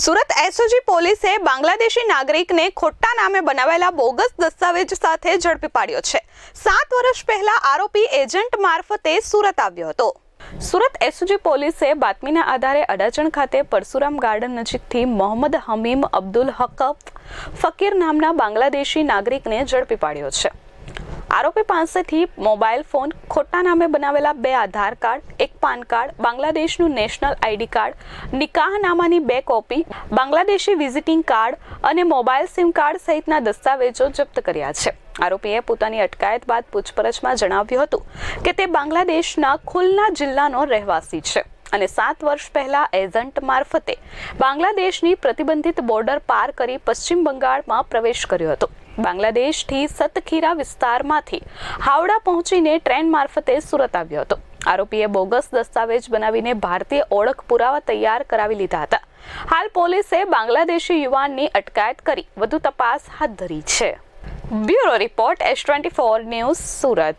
Surat SOG પોલીસે બાંગ્લાદેશી નાગરિકને ખોટા નામે બનાવેલા બોગસ દસ્તાવેજ સાથે ઝડપી પાડ્યો છે. સાત વર્ષ પહેલા આરોપી એજન્ટ મારફતે સુરત આવ્યો હતો. સુરત એસઓજી પોલીસે બાતમીના આધારે અડાજણ ખાતે પરશુરામ ગાર્ડન નજીકથી મોહમ્મદ હમીમ અબ્દુલ હકફ ફકીર નામના બાંગ્લાદેશી નાગરિકને ઝડપી પાડ્યો છે. આરોપી પાસેથી મોબાઈલ ફોન, ખોટા નામે બનાવેલા બે આધાર કાર્ડ પાન કાર્ડ, બાંગ્લાદેશનું નેશનલ આઈડી કાર્ડ, નિકાહનામાની બે કોપી, બાંગ્લાદેશી વિઝિટિંગ કાર્ડ અને મોબાઈલ સિમ કાર્ડ સહિતના દસ્તાવેજો જપ્ત કર્યા છે. આરોપીએ પોતાની અટકાયત બાદ પૂછપરછમાં જણાવ્યું હતું કે તે બાંગ્લાદેશના ખુલના જિલ્લાનો રહેવાસી છે અને સાત વર્ષ પહેલા એજન્ટ મારફતે બાંગ્લાદેશની પ્રતિબંધિત બોર્ડર પાર કરી પશ્ચિમ બંગાળમાં પ્રવેશ કર્યો હતો. બાંગ્લાદેશથી સતખીરા વિસ્તારમાંથી હાવડા પહોંચીને ટ્રેન મારફતે સુરત આવ્યો હતો. આરોપીએ બોગસ દસ્તાવેજ બનાવીને ભારતીય ઓળખ પુરાવા તૈયાર કરાવી લીધા હતા. હાલ પોલીસે બાંગ્લાદેશી યુવાનની અટકાયત કરી. વધુ તપાસ હાથ ધરી છે. Bureau report S twenty four news Surat.